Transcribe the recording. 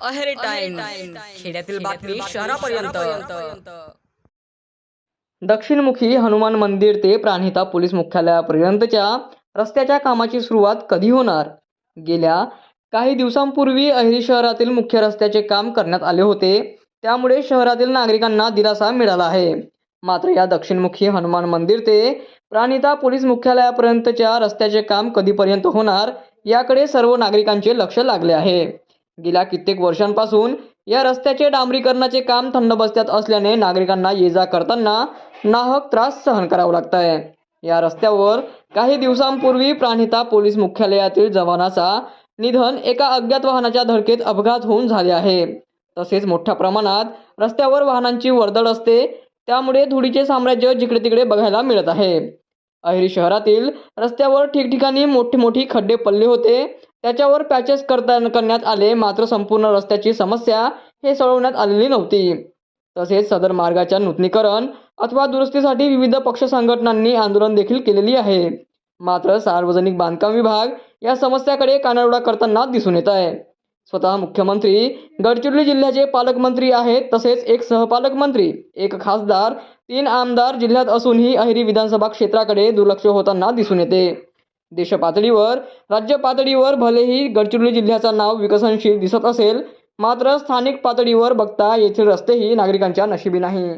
Aheri time खेड्यातील बातमी शहरापर्यंत. दक्षिणमुखी हनुमान मंदिर ते प्राणहिता पोलीस मुख्यालयापर्यंतच्या रस्त्याच्या कामाची सुरुवात कधी होणार? गेल्या काही दिवसांपूर्वी अहिरी शहरातील मुख्य रस्त्याचे काम करण्यात आले होते. त्यामुळे शहरातील नागरिकांना दिलासा मिळाला आहे. मात्र या दक्षिणमुखी हनुमान मंदिर ते प्राणहिता पोलीस मुख्यालयापर्यंतच्या रस्त्याचे काम कधीपर्यंत होणार याकडे सर्व नागरिकांचे लक्ष लागले आहे. गेल्या कित्येक वर्षांपासून या रस्त्याचे डांबरीकरणाचे काम थंड बसत्यात असल्याने नागरिकांना ये जा करताना नाहक त्रास सहन करावा लागत आहे या रस्त्यावर काही दिवसांपूर्वी प्राणहिता पोलीस मुख्यालयातील जवानाचा निधन एका अज्ञात वाहनाच्या धडकेत अपघात होऊन झाले आहे. तसेच मोठ्या प्रमाणात रस्त्यावर वाहनांची वर्दळ असते त्यामुळे धुळीचे साम्राज्य जिकडे तिकडे बघायला मिळत आहे. अहिरी शहरातील रस्त्यावर ठिकठिकाणी मोठी मोठी खड्डे पडले होते त्याच्यावर पॅचेस करता करण्यात आले. मात्र संपूर्ण रस्त्याची समस्या हे सोडवण्यात आलेली नव्हती. तसेच सदर मार्गाच्या नूतनीकरण अथवा दुरुस्तीसाठी विविध पक्ष संघटनांनी आंदोलन देखील केलेली आहे. मात्र सार्वजनिक बांधकाम विभाग या समस्याकडे कानाडोळा करताना दिसून येत आहे. स्वतः मुख्यमंत्री गडचिरोली जिल्ह्याचे पालकमंत्री आहेत. तसेच एक सहपालकमंत्री एक खासदार तीन आमदार जिल्ह्यात असूनही अहिरी विधानसभा क्षेत्राकडे दुर्लक्ष होताना दिसून येते. देशपातळीवर राज्य पातळीवर भलेही गडचिरोली जिल्ह्याचं नाव विकसनशील दिसत असेल मात्र स्थानिक पातळीवर बघता येथील रस्तेही नागरिकांच्या नशिबी नाही.